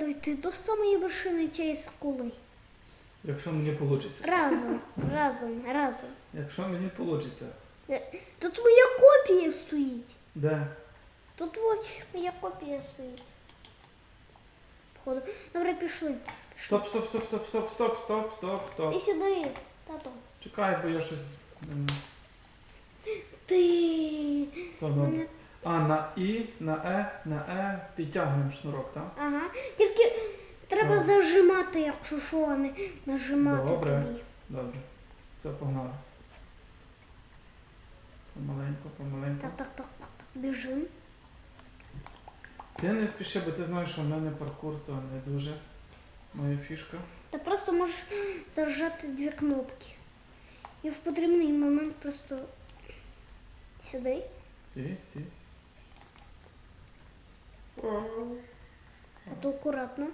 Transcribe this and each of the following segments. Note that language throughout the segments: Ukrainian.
дойти до самої вершини цієї скули. Якщо мені вийде. Разом, разом, разом. Якщо мені вийде. Тут моя копія стоїть. Де? Тут ось моя копія стоїть. Походу. Добре, пішли. Стоп, стоп, стоп, стоп, стоп, стоп, стоп, стоп, І стоп. сюди, тато. Чекай, бо я щось. Ти. Добре. А, на І, на Е, на Е підтягуємо шнурок, так? Ага. Тільки треба Ага. зажимати, якщо що, а не нажимати Добре. тобі. Добре. Все, погнали. Помаленьку, помаленьку. Так, так, так, так, так. Біжим. Ти не спіши, бо ти знаєш, що в мене паркур то не дуже моя фішка. Ти просто можеш зажати дві кнопки. І в потрібний момент просто сюди. Стій, стій. Тато акуратно.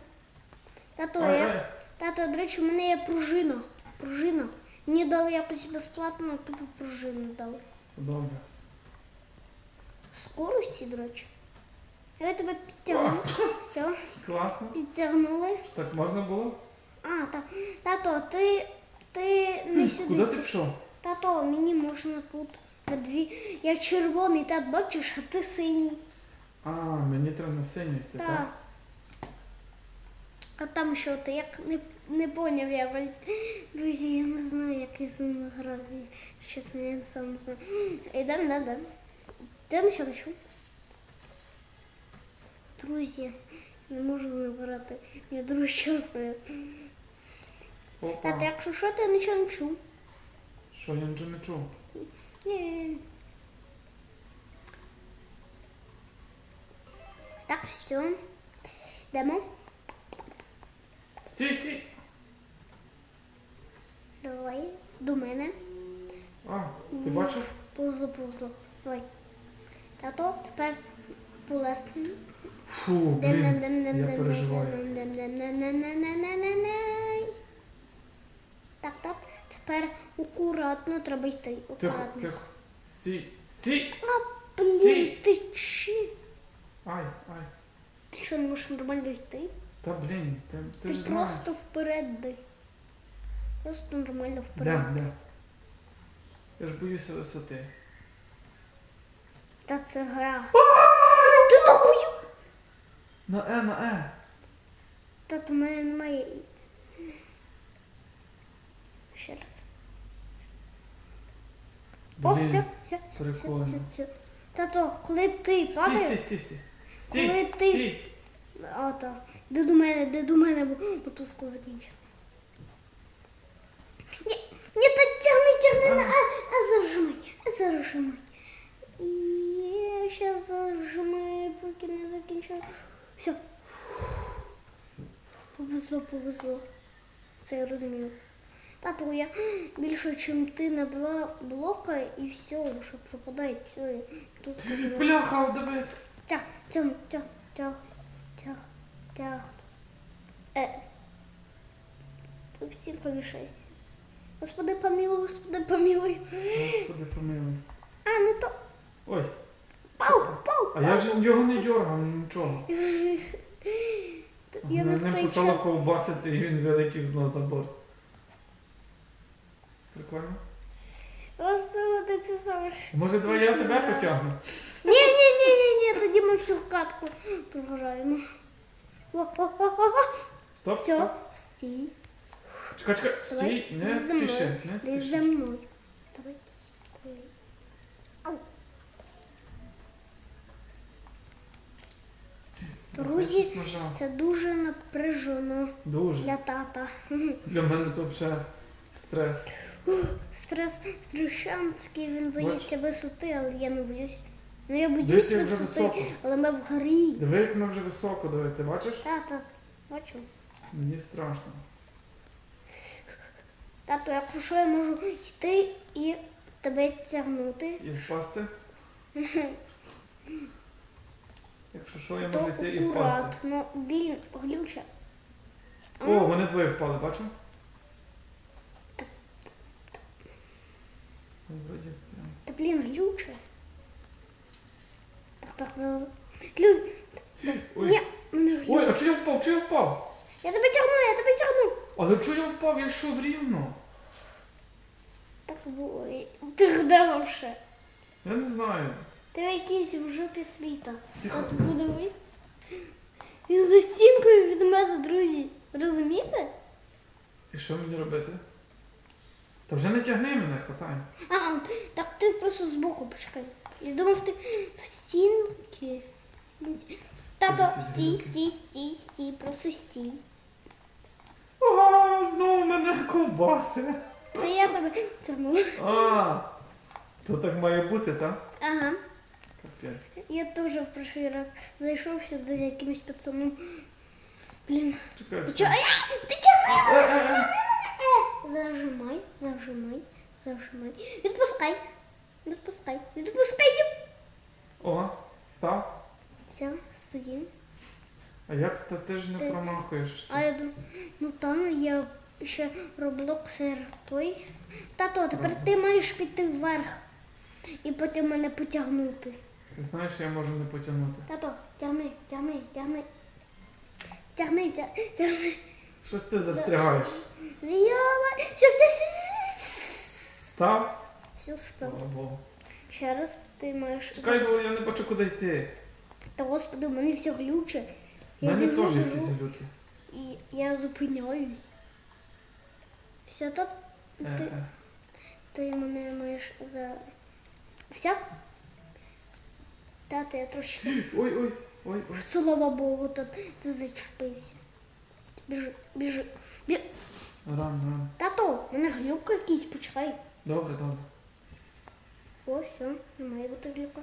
Тато, Ай, я... Тато, до речі, у мене є пружина. Пружина. Мені дали якось безплатно, а тупо пружину дали. Добре. Скорості, до речі. Я тебе підтягну. Все, Класно. підтягнули. Так можна було? А, так. Тато, ти, ти не Куди сюди. ти пішов? Тато, мені можна тут на дві. Я червоний, та бачиш, а ти синій. А, мені треба на синій йти, Так. так? А там що ти? Як не, не поняв я ось. Друзі, я не знаю, як я з ними грати. Що це я сам не знаю. Ідем, ідем, ідем. Де на що начу? Друзі, не можу не грати. Я щаслива. Тата, Опа. якщо що, ти нічого не чув. Що я нічого не чув? Ні. Так, все. Йдемо. Стій, стій! Давай. До мене. А, ти бачив? Повзло, повзло. Давай. Тато, тепер полезти. Фу, блін, я переживаю. Так, так. Тепер акуратно треба йти. Тихо, тихо. Стій, стій! А, блін, ти чи? Ай, що, не можеш нормально йти? Та блін, ти, ти Ти ж знаєш. просто вперед дай. Просто нормально вперед. де? Я ж боюся висоти. Та це гра. Ти тобою! На Е, на Е. Тато, в мене немає. Ще раз. О, Блін. все, все, все, прикольно. все, все. Тато, коли ти Стій, стій, падаєш, стій, стій. Коли Стій, ти- стій. А так, де до мене, де до мене, бо мотузка закінчила. Ні, ні, та тягни, тягни, а, а зажимай, а зажимай. Я ще зажимаю, поки не закінчила. Все. Повезло, повезло. Це я розумію. Тато, я більше, ніж ти на два блока і все, що пропадає. Бляха, давай. Тяг, тяг, тяг, тяг. Е. Тут всі помішайся. Господи, помилуй, господи, помилуй. Господи, помилуй. А, не то. Ой, Пау, пау. а я ж його не дергав, нічого. Я не в той почало час. ковбасити і він вилетів на забор. Прикольно. Господи, це совершенно. Може, давай я тебе потягну? Ні, тоді ми всю катку програємо. Стоп, Все, стоп. стій. Чекай, чекай, Давай, стій, не йди за мною. спіши, не Десь спіши. за мною. Давай. Ау. Друзі, щось нажав. Це дуже напряжено Дуже. для тата. Для мене то вже стрес. Стрес страшанський, він боїться висоти, але я не боюсь. Ну я боюсь Дивіться, вже висоти, високо. але ми в горі. Диви, як ми вже високо, диви, ти бачиш? Так, так, бачу. Мені страшно. Тато, якщо що, я можу йти і тебе тягнути. І впасти. Якщо що, я можу йти і впасти. акуратно. Блін, глюче. А, О, вони двоє впали, бачив? Ну, Вроді, прям. Та блін, глюче. Так, так, так. Ой, Ні, Мене. Ой, а чого я впав? Чого я впав? Я тебе тягну, я тебе тягну. Але чого я впав? Я йшов рівно. Так було. Ти де? Я не знаю. Ти в якійсь в жопі світа. Тихо. От подивись. Він за стінкою від мене, друзі. Розумієте? І що мені робити? Та вже не тягни мене, хватай. А, так ти просто збоку почекай. Я думав, ти в стінки. Стінці. Тато, стій, стій, стій, стій, просто стій. Ага, знову мене ковбаси. Це я тебе тягну. А, то так має бути, так? Ага. Капець. Я теж в прошлий раз зайшов сюди з якимось пацаном. Блін. Чекай. Ти чого? Ти! Е, е, е. Зажимай, зажимай, зажимай. Відпускай. Відпускай. Відпускай. О, став. Все, стоїм. А як та ти ж не Ти- промахуєшся? А я думаю, ну там є ще роблоксер той. Тато, тепер ти маєш піти вверх і потім мене потягнути. Ти знаєш, я можу не потягнути. Тато, тягни, тягни, тягни. Тягни, тя- тягни. Щось ти застрягаєш. Все, все, все, все. Став? Слава стоп. Богу. Ще раз ти маєш. Чекай, бо я не бачу, куди йти. Та господи, у мене все глюче. У Я мене біжу, теж біжу, якісь глюки. І я зупиняюсь. Все, Е, ти, е. ти мене маєш за. Все? Тата, я трошки. Ой, ой, ой, ой. Слава Богу, та ти зачепився. Біжи, біжи. Бі... Рано, рано. Тато, у мене глюк якийсь, почекай. Добре, добре. О, все, не має бути глюка.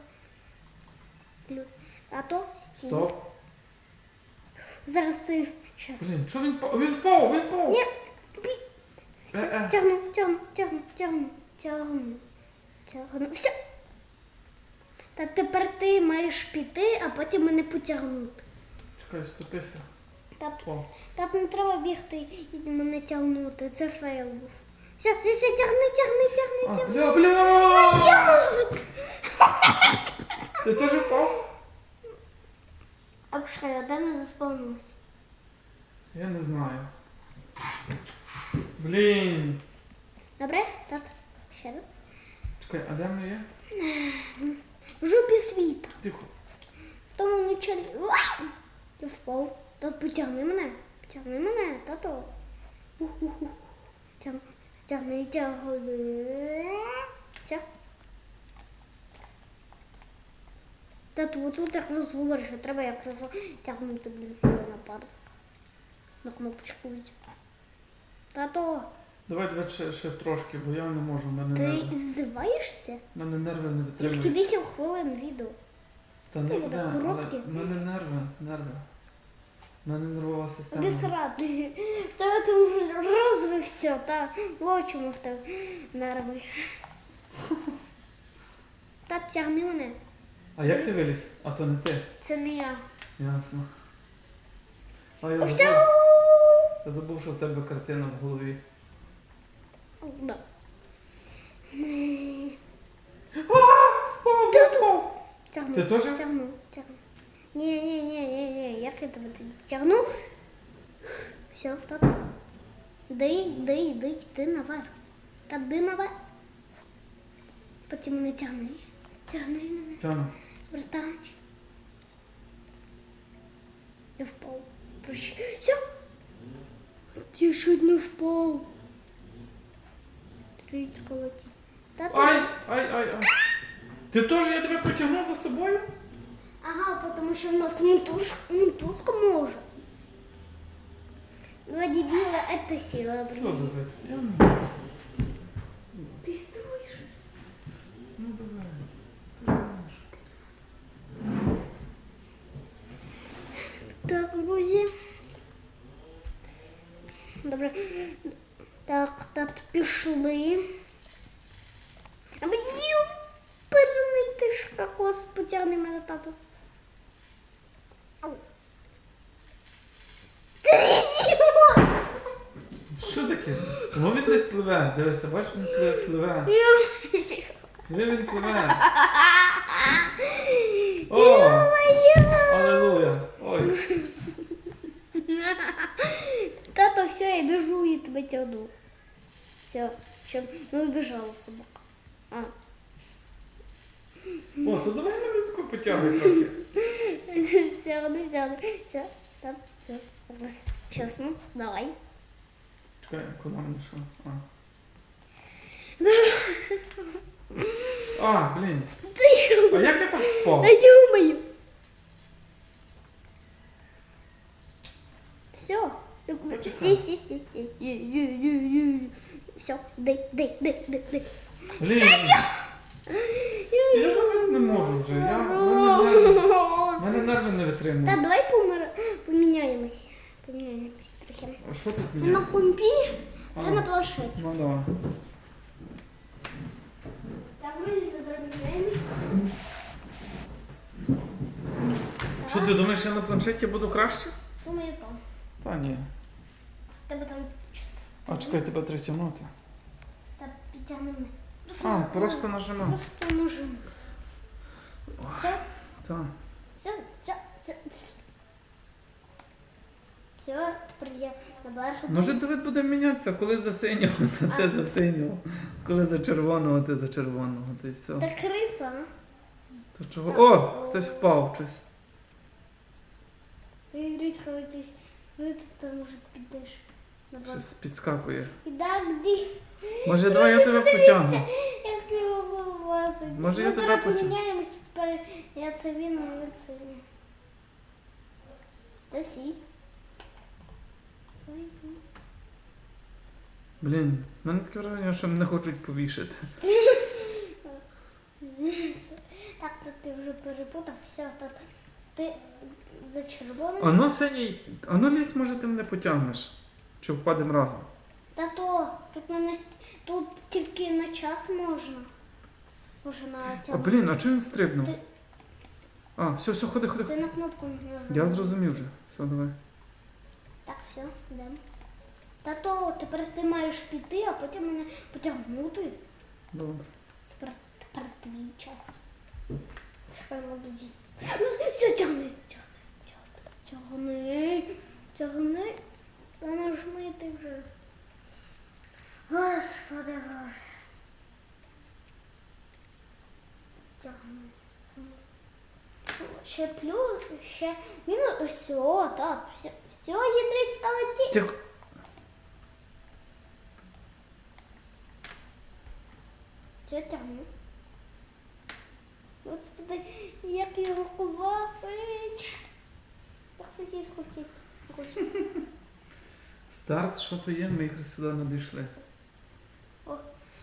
Глюк. Тато, стій. Стоп. Зараз ти. Щас. Блін, що він впав? Він впав, він впав. Ні, блін. Е, е. Тягну, тягну, тягну, тягну, тягну, тягну. Все. Та тепер ти маєш піти, а потім мене потягнути. Чекай, вступися. Тат, О, тат не треба бігти і мене тягнути. Це фейл був. Все, все, тягни, тягни, тягни, тягни. бля, бля! Ти теж впав? А почекай, а де ми заспавнилися? Я не знаю. Блін. Добре, тат, ще раз. Чекай, а де є? В жопі світа. Тихо. В тому нічого. Уа! Я впав. Тат, потягни мене. Потягни мене, тато. Уху-ху. Тягни, тягни, тягни. Все. Тату, отут так розговориш, що треба, якщо що, тягнути, блін, на пару. На кнопочку візьму. Тато, Давай, давай ще, ще трошки, бо я не можу, в мене ти нерви. здиваєшся? В мене нерви не Тільки 8 хвилин відео. Та не Ти але короткі. в мене нерви, нерви. В мене нервова система. Без ради. В тебе розвився, та чому в тебе нерви. Та тягни мене. А як ти виліз? А то не ти. Це не я. Ясно. А я Все. забув, я забув, що в тебе картина в голові. Да. Тягну. Ти теж? Тягну, тягну. Ні, ні, ні, ні, ні. Тебе тягну? Все, так. Дай, дай, дай, ти наверх. Та ди наверх. Потім мене тягни. Тягни мене. Тяну. Вертач. Я впав. Прощ... Все. Я чуть не впав. Тріть колоті. Та Ай, ай, ай, ай. Ти теж я тебе потягнув за собою? Ага, потому що в нас ментуш... ментузка може. Два дебила, это сила. За вид? Я не. Ти строїш? Ну давай. Ти знаєш. Так, друзі. Добре. Так, так, пішли. А мені перний ти ж какос потягни мене тату. Пливе. Дивися, бачиш, він пливе. пливе. Диви, він пливе. О! Аллилуйя. Ой. все, я бежу и тебя тяну. Все, все, ну убежала собака. А. О, то давай мене таку потягуй трохи. Все, ну все, все, там, все. Ну, давай. Чекай, куди мені що? А. А, блін. А як я так впав? А ё-моё. Все. Почекай. Си, си, си, си. Все, дай, дай, дай, дай, дай. Блін. Я навіть не можу вже. Я, в мене нерви, в мене нерви не Та витримують. давай помер... поміняємось. Поміняємось трохи. А що тут Ти мені? на компі, ти А. на планшеті. Ну давай. Так. Що ти думаєш, я на планшеті буду краще? Думаю, там. Та ні. Тебе там А чекай, тебе треба тягнути. та підтягнемо. А, просто нажимав. Просто нажимай. Все, Так. все, все, все. Все, наверху. Може Давид буде мінятися, коли за синього, то ти за синього. Коли за червоного, ти за червоного, то й все. Та криса, а? То чого? О, хтось впав щось. Коли ти коли ти там уже підеш. на. Щось підскакує. І так, ді. Може, давай я тебе потягну. Як його вилазить. Може, я Ми тебе зараз потягну? поміняємось, тепер я це він, а ви це він. Та сі. Блін, в мене таке враження, що мене хочуть повішати. Так, то ти вже перепутав, все, так. Ти за червоним. Ано синій, ано ліс, може ти мене потягнеш. Чи впадемо разом? Та то, тут на нас, тут тільки на час можна. Може на А блін, а чого він стрибнув? Ти- А, все, все, ходи, ходи. Ти ходи. на кнопку не нажав. Я зрозумів вже. Все, давай. Так, все, йдемо. Та то тепер ти маєш піти, а потім мене потягнути. Добре. Тепер, тепер твій час. Чекай, молоді. Все, тягни, тягни, тягни, тягни. Та нажми ти вже. Господи Боже. Тягни. Ще плюс, ще мінус. Все, так, все, все, ядрець полетіть. Тих... Що тягну? Господи, як його ковасить. Так сосиску вчить. Старт, що то є, ми якраз сюди надійшли. О.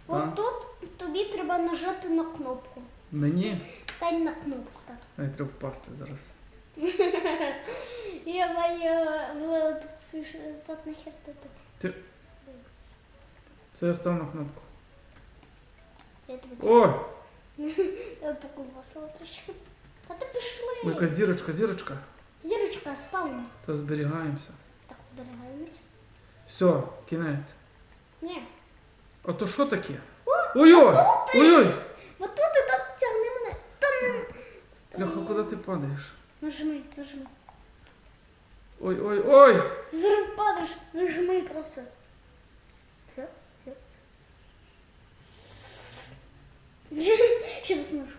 От тут тобі треба нажати на кнопку. Мені? Стань на кнопку, так. Ай, треба впасти зараз. Я маю смішно, так нахер. Ти... Це я став на кнопку. Ой! я покувасила трошки. А ти пішли. якась зірочка, зірочка. Зірочка спавна. То зберігаємося. Так, зберігаємось. Все, кінець. Ні. А то що таке? Ой-ой! Ой-ой! Вот тут і так тягни мене. Там. Бляха, куди ти падаєш? Нажми, нажми. Ой-ой-ой! Зараз падаєш, нажми просто. Все, все. Ще раз нажу.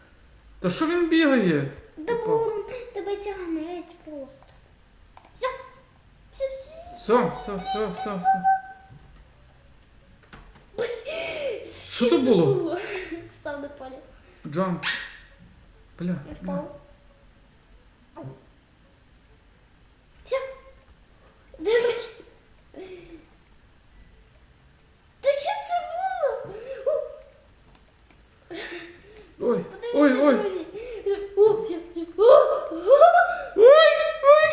Та що він бігає? Да Опа. бо он тебе тягнеть просто. Все, все, Все, все, все, все, все. Що то було? Став на полі. Джамп. Бля. Я впав. Все. Давай. Та що це було? Ой, ой, ой. Друзі. О, все, все. О, о. Ой, ой.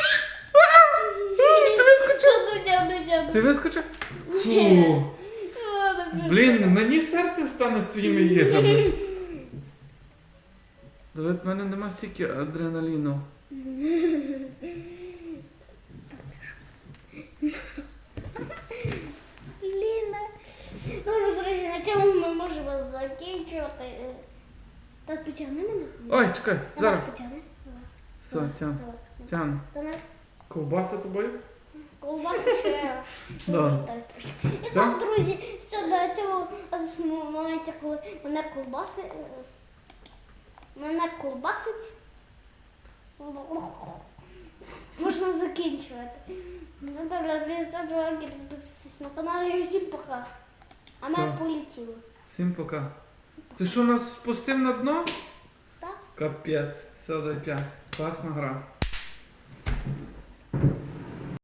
А, Ти вискочив? Ну, дядя, дядя. Ти вискочив? Фу. Блін, мені серце стане з твоїми іграми. Давид, в мене нема стільки адреналіну. Ліна. Ну, друзі, на цьому ми можемо закінчувати. Так, потягни мене. Ой, чекай, Давай, зараз. потягни. Давай. Все, тян. Тян. Ковбаса тобою? ковбаси, що я Да. І Все? так, друзі, все до цього моменту, коли мене колбаси. е, Мене колбасить. Можна закінчувати. Ну добре, лайки, підписуйтесь на канал і всім пока. А Все. ми полетіли. Всім пока. Ти що нас спустив на дно? Так? Капець. Все, дай п'ять. Класна гра.